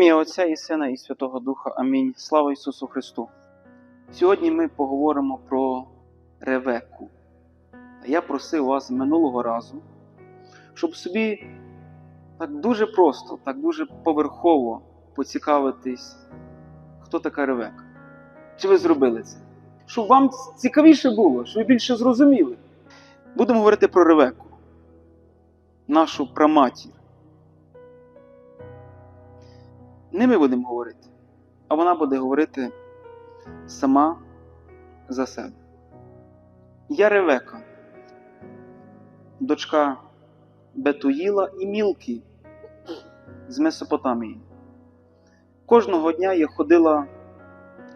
ім'я Отця і Сина і Святого Духа. Амінь. Слава Ісусу Христу. Сьогодні ми поговоримо про Ревеку. Я просив вас минулого разу, щоб собі так дуже просто, так дуже поверхово поцікавитись, хто така Ревека. Чи ви зробили це? Щоб вам цікавіше було, щоб ви більше зрозуміли. Будемо говорити про Ревеку, нашу праматір. Не ми будемо говорити, а вона буде говорити сама за себе. Я Ревека, дочка Бетуїла і Мілки з Месопотамії. Кожного дня я ходила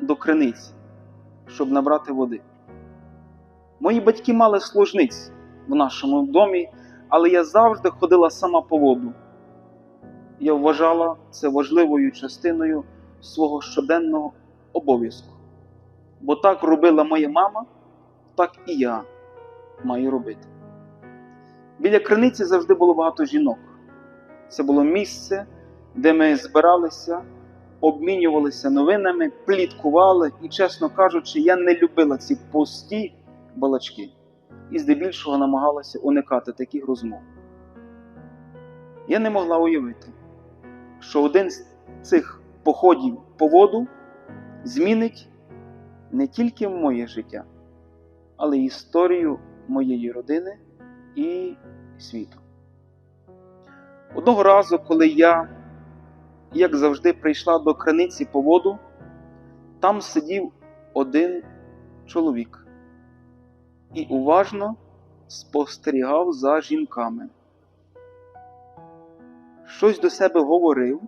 до криниці, щоб набрати води. Мої батьки мали служниць в нашому домі, але я завжди ходила сама по воду. Я вважала це важливою частиною свого щоденного обов'язку. Бо так робила моя мама, так і я маю робити. Біля криниці завжди було багато жінок. Це було місце, де ми збиралися, обмінювалися новинами, пліткували, і, чесно кажучи, я не любила ці пусті балачки і здебільшого намагалася уникати таких розмов. Я не могла уявити, що один з цих походів по воду змінить не тільки моє життя, але й історію моєї родини і світу. Одного разу, коли я, як завжди, прийшла до криниці по воду, там сидів один чоловік і уважно спостерігав за жінками. Щось до себе говорив,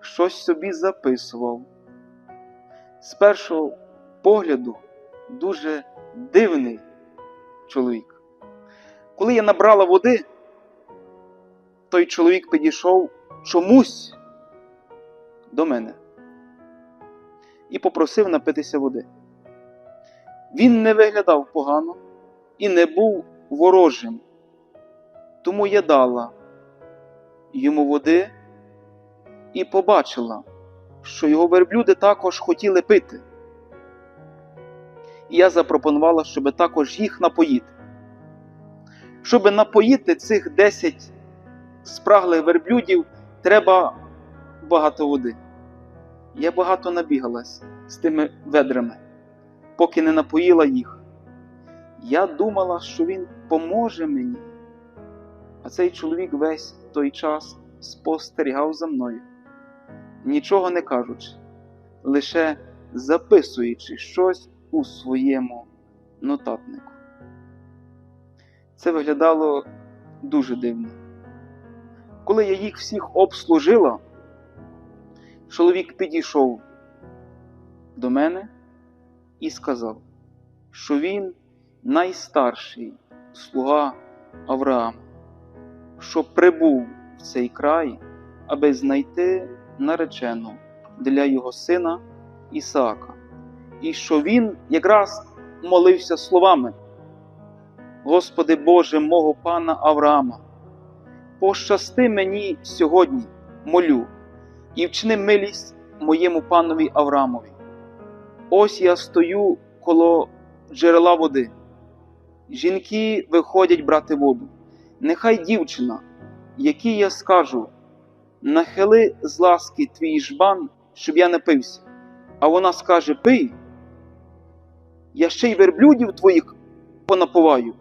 щось собі записував. З першого погляду дуже дивний чоловік. Коли я набрала води, той чоловік підійшов чомусь до мене і попросив напитися води. Він не виглядав погано і не був ворожим, тому я дала йому води і побачила, що його верблюди також хотіли пити. І я запропонувала, щоб також їх напоїти. Щоб напоїти цих 10 спраглих верблюдів, треба багато води. Я багато набігалась з тими ведрами, поки не напоїла їх. Я думала, що він поможе мені. А цей чоловік весь той час спостерігав за мною, нічого не кажучи, лише записуючи щось у своєму нотатнику. Це виглядало дуже дивно. Коли я їх всіх обслужила, чоловік підійшов до мене і сказав, що він найстарший слуга Авраама, що прибув в цей край, аби знайти наречену для його сина Ісаака, і що він якраз молився словами: Господи Боже, мого пана Авраама, пощасти мені сьогодні, молю, і вчини милість моєму панові Авраамові. Ось я стою коло джерела води. Жінки виходять брати воду. Нехай дівчина, якій я скажу, нахили з ласки твій жбан, щоб я не пився. А вона скаже: Пий, я ще й верблюдів твоїх понапуваю.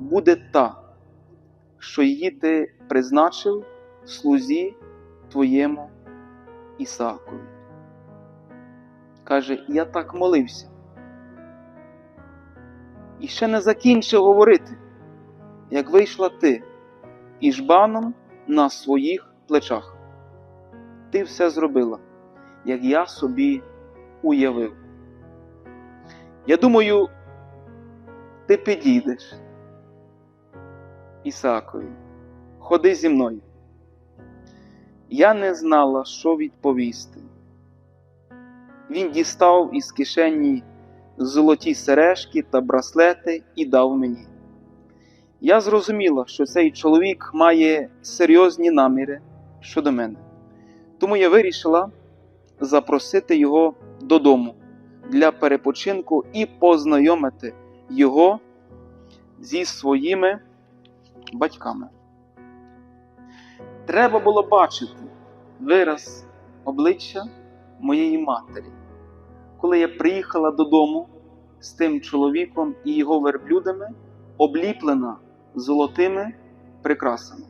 Буде та, що її ти призначив слузі твоєму Ісаакові. Каже, я так молився. І ще не закінчив говорити, як вийшла ти і жбаном на своїх плечах. Ти все зробила, як я собі уявив. Я думаю, ти підійдеш, Ісаакові, ходи зі мною. Я не знала, що відповісти. Він дістав із кишені золоті сережки та браслети і дав мені. Я зрозуміла, що цей чоловік має серйозні наміри щодо мене. Тому я вирішила запросити його додому для перепочинку і познайомити його зі своїми батьками. Треба було бачити вираз обличчя моєї матері, коли я приїхала додому з тим чоловіком і його верблюдами, обліплена золотими прикрасами.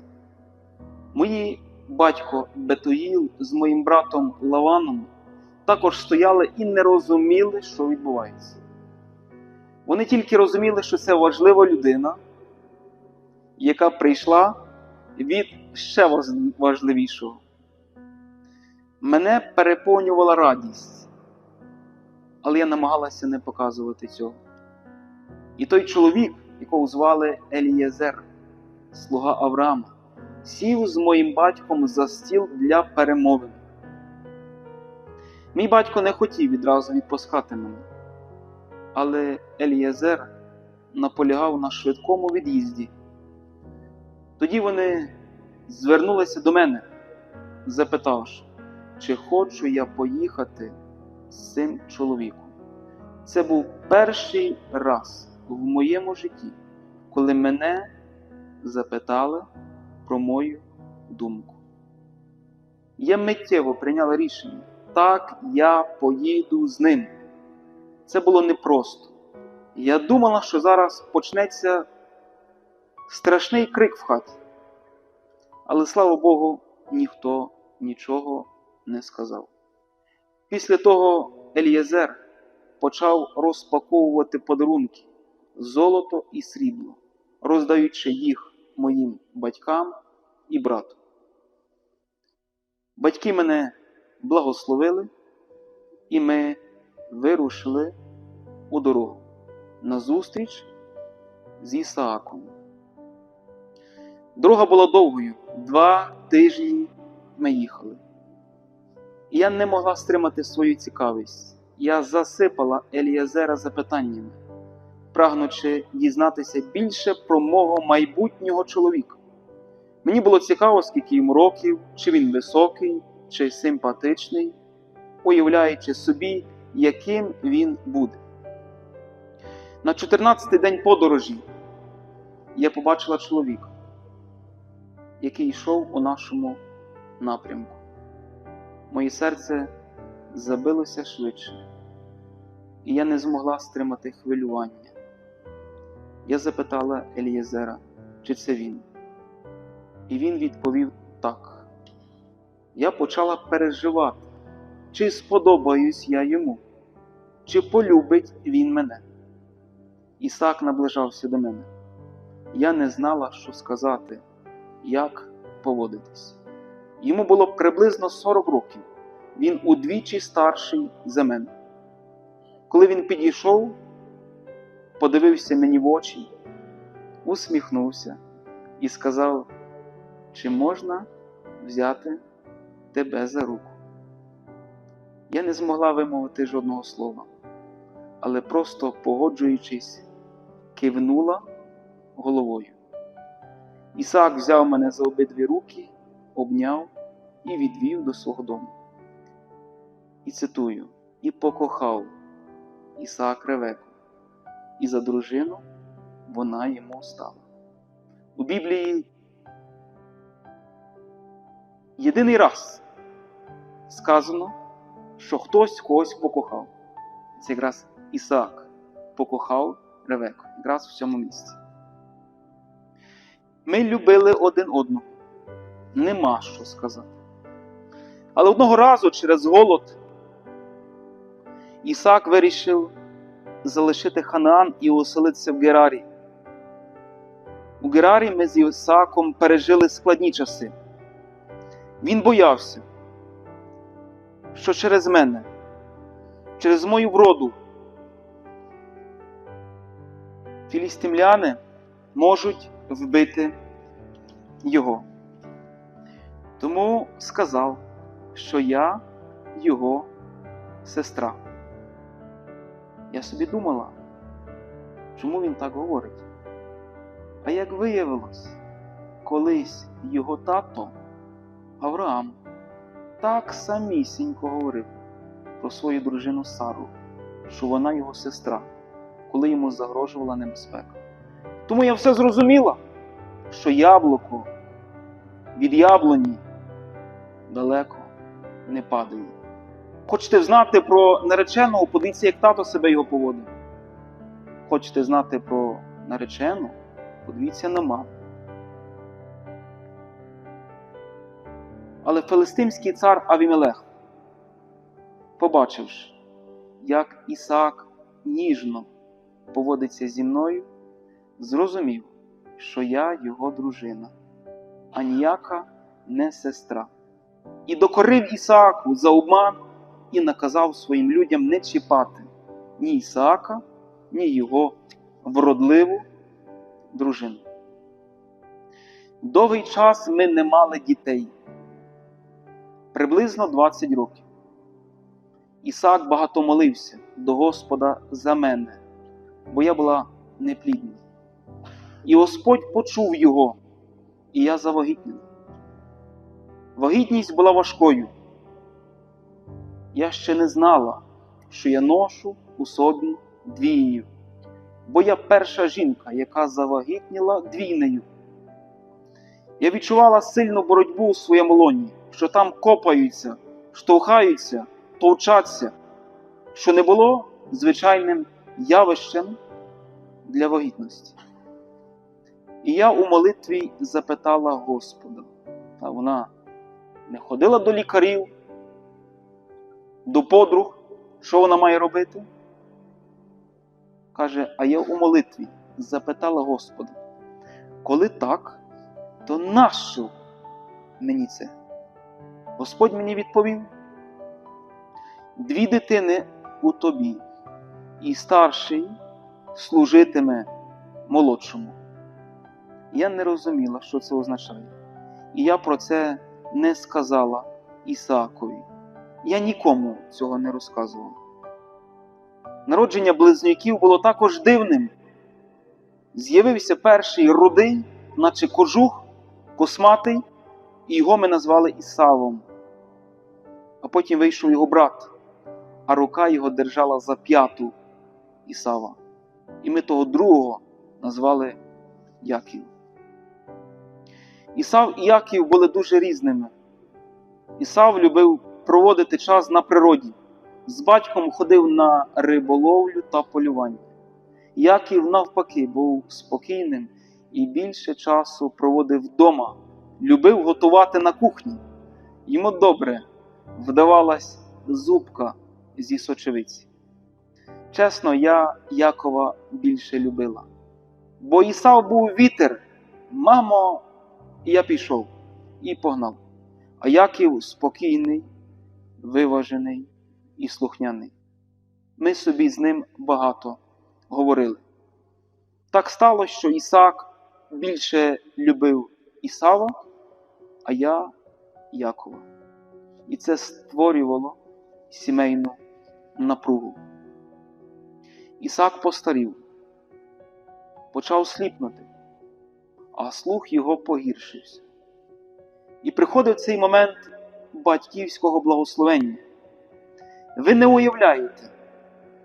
Мої батько Бетуїл з моїм братом Лаваном також стояли і не розуміли, що відбувається. Вони тільки розуміли, що це важлива людина, яка прийшла від ще важливішого. Мене переповнювала радість, але я намагалася не показувати цього. І той чоловік, якого звали Елієзер, слуга Авраама, сів з моїм батьком за стіл для перемовин. Мій батько не хотів відразу відпускати мене, але Елієзер наполягав на швидкому від'їзді. Тоді вони звернулися до мене, запитавши, чи хочу я поїхати з цим чоловіком. Це був перший раз в моєму житті, коли мене запитали про мою думку. Я миттєво прийняла рішення. Так, я поїду з ним. Це було непросто. Я думала, що зараз почнеться страшний крик в хаті. Але слава Богу, ніхто нічого не сказав. Після того Елієзер почав розпаковувати подарунки золото і срібло, роздаючи їх моїм батькам і брату. Батьки мене благословили, і ми вирушили у дорогу на зустріч з Ісааком. Дорога була довгою, два тижні ми їхали. Я не могла стримати свою цікавість. Я засипала Елієзера запитаннями, прагнучи дізнатися більше про мого майбутнього чоловіка. Мені було цікаво, скільки йому років, чи він високий, чи симпатичний, уявляючи собі, яким він буде. На 14-й день подорожі я побачила чоловіка, який йшов у нашому напрямку. Моє серце забилося швидше, і я не змогла стримати хвилювання. Я запитала Елієзера, чи це він. І він відповів так. Я почала переживати, чи сподобаюсь я йому, чи полюбить він мене. Ісак наближався до мене. Я не знала, що сказати, як поводитись. Йому було приблизно 40 років. Він удвічі старший за мене. Коли він підійшов, подивився мені в очі, усміхнувся і сказав, чи можна взяти тебе за руку. Я не змогла вимовити жодного слова, але просто погоджуючись, кивнула головою. Ісаак взяв мене за обидві руки, обняв і відвів до свого дому. І цитую: і покохав Ісаак Ревеку, і за дружину вона йому стала. У Біблії єдиний раз сказано, що хтось когось покохав. Це якраз Ісаак покохав Ревеку, якраз в цьому місці. Ми любили один одного, нема що сказати. Але одного разу через голод Ісаак вирішив залишити Ханаан і оселитися в Герарі. У Герарі ми з Ісааком пережили складні часи. Він боявся, що через мене, через мою вроду, філістимляни можуть вбити його. Тому сказав, що я його сестра. Я собі думала, чому він так говорить. А як виявилось, колись його тато Авраам так самісінько говорив про свою дружину Сару, що вона його сестра, коли йому загрожувала небезпека. Тому я все зрозуміла, що яблуко від яблуні далеко не падає. Хочете знати про нареченого, подивіться, як тато себе його поводив. Хочете знати про наречену, подивіться на маму. Але филистимський цар Авімелех, побачивши, як Ісаак ніжно поводиться зі мною, зрозумів, що я його дружина, а ніяка не сестра. І докорив Ісааку за обман і наказав своїм людям не чіпати ні Ісаака, ні його вродливу дружину. Довгий час ми не мали дітей, приблизно 20 років. Ісаак багато молився до Господа за мене, бо я була неплідна. І Господь почув його, і я завагітніла. Вагітність була важкою. Я ще не знала, що я ношу у собі двійню, бо я перша жінка, яка завагітніла двійнею. Я відчувала сильну боротьбу у своєму лоні, що там копаються, штовхаються, товчаться, що не було звичайним явищем для вагітності. І я у молитві запитала Господа, а вона не ходила до лікарів, до подруг, що вона має робити? Каже, а я у молитві запитала Господа, коли так, то нащо мені це? Господь мені відповів: дві дитини у тобі, і старший служитиме молодшому. Я не розуміла, що це означає. І я про це не сказала Ісаакові. Я нікому цього не розказувала. Народження близнюків було також дивним. З'явився перший рудий, наче кожух, косматий, і його ми назвали Ісавом. А потім вийшов його брат, а рука його держала за п'яту Ісава. І ми того другого назвали Яків. Ісав і Яків були дуже різними. Ісав любив проводити час на природі. З батьком ходив на риболовлю та полювання. Яків, навпаки, був спокійним і більше часу проводив вдома, любив готувати на кухні. Йому добре вдавалась зубка зі сочевиці. Чесно, я Якова більше любила. Бо Ісав був вітер, мамо, і я пішов і погнав. А Яків спокійний, виважений і слухняний. Ми собі з ним багато говорили. Так сталося, що Ісаак більше любив Ісава, а я Якова. І це створювало сімейну напругу. Ісаак постарів, почав сліпнути, а слух його погіршився. І приходив цей момент батьківського благословення. Ви не уявляєте,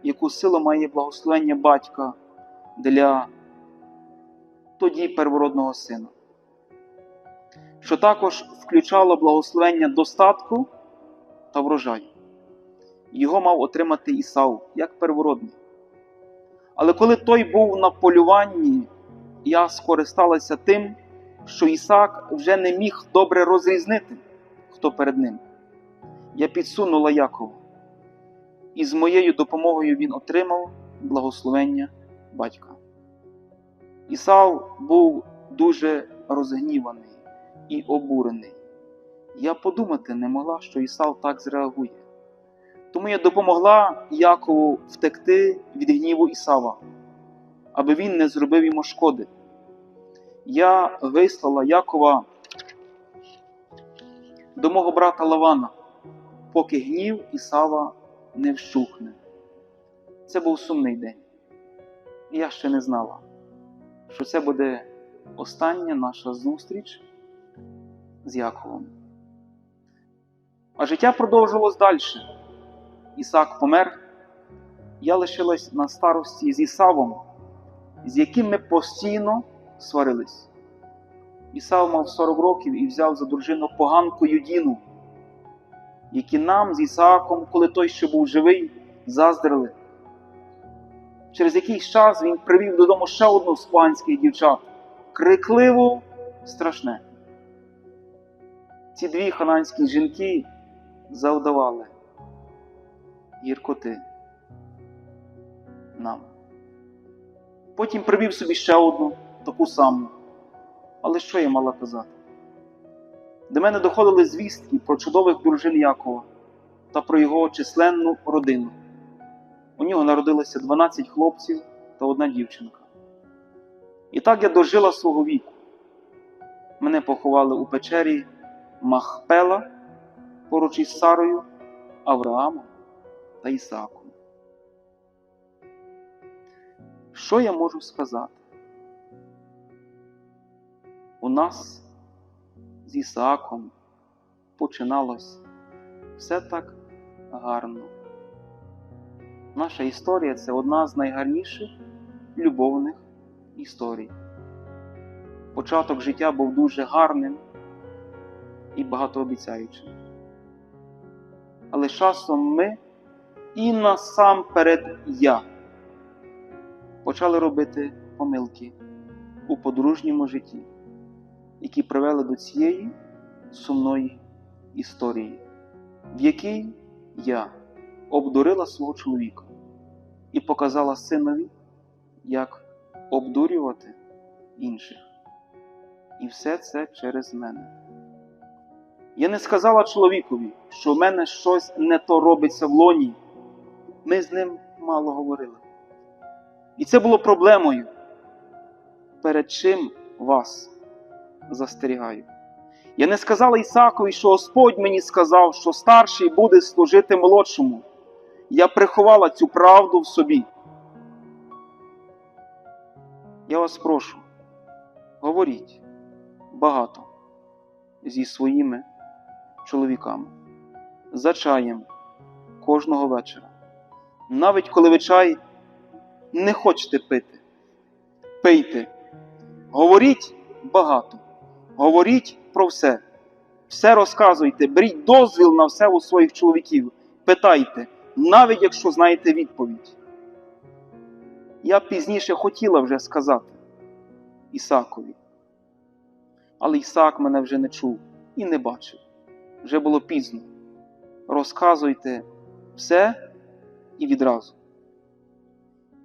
яку силу має благословення батька для тоді первородного сина, що також включало благословення достатку та врожаю. Його мав отримати Ісав як первородний. Але коли той був на полюванні, я скористалася тим, що Ісаак вже не міг добре розрізнити, хто перед ним. Я підсунула Якова, і з моєю допомогою він отримав благословення батька. Ісав був дуже розгніваний і обурений. Я подумати не могла, що Ісав так зреагує. Тому я допомогла Якову втекти від гніву Ісава, аби він не зробив йому шкоди. Я вислала Якова до мого брата Лавана, поки гнів Ісава не вщухне. Це був сумний день. Я ще не знала, що це буде остання наша зустріч з Яковом. А життя продовжилось далі. Ісак помер, я лишилась на старості з Ісавом, з яким ми постійно сварились. Ісав мав 40 років і взяв за дружину поганку Юдіну, які нам з Ісааком, коли той ще був живий, заздрили. Через якийсь час він привів додому ще одну з поганських дівчат, крикливу, страшне. Ці дві хананські жінки завдавали гіркоти нам. Потім привів собі ще одну таку саму. Але що я мала казати? До мене доходили звістки про чудових дружин Якова та про його численну родину. У нього народилося 12 хлопців та одна дівчинка. І так я дожила свого віку. Мене поховали у печері Махпела поруч із Сарою, Авраамом та Ісааком. Що я можу сказати? У нас з Ісааком починалось все так гарно. Наша історія це одна з найгарніших любовних історій. Початок життя був дуже гарним і багатообіцяючим. Але часом ми і насамперед я почали робити помилки у подружньому житті, які привели до цієї сумної історії, в якій я обдурила свого чоловіка і показала синові, як обдурювати інших. І все це через мене. Я не сказала чоловікові, що в мене щось не то робиться в лоні. Ми з ним мало говорили. І це було проблемою, перед чим вас застерігаю. Я не сказала Ісакові, що Господь мені сказав, що старший буде служити молодшому. Я приховала цю правду в собі. Я вас прошу, говоріть багато зі своїми чоловіками, за чаєм кожного вечора. Навіть коли ви чай не хочете пити, пийте, говоріть багато, говоріть про все, все розказуйте, беріть дозвіл на все у своїх чоловіків, питайте, навіть якщо знаєте відповідь. Я пізніше хотіла вже сказати Ісакові, але Ісак мене вже не чув і не бачив. Вже було пізно. Розказуйте все і відразу.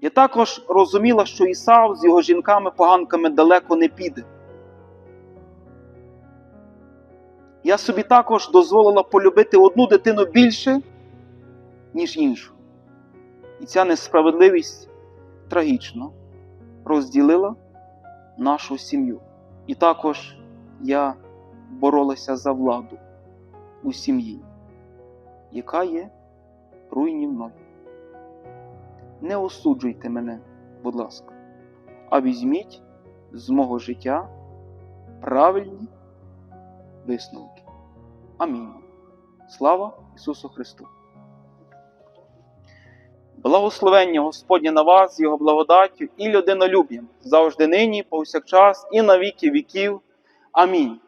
Я також розуміла, що Ісав з його жінками-поганками далеко не піде. Я собі також дозволила полюбити одну дитину більше, ніж іншу. І ця несправедливість трагічно розділила нашу сім'ю. І також я боролася за владу у сім'ї, яка є руйнівною. Не осуджуйте мене, будь ласка, а візьміть з мого життя правильні висновки. Амінь. Слава Ісусу Христу! Благословення Господнє на вас, Його благодаттю і людинолюб'ям завжди нині, повсякчас, і на віки віків. Амінь.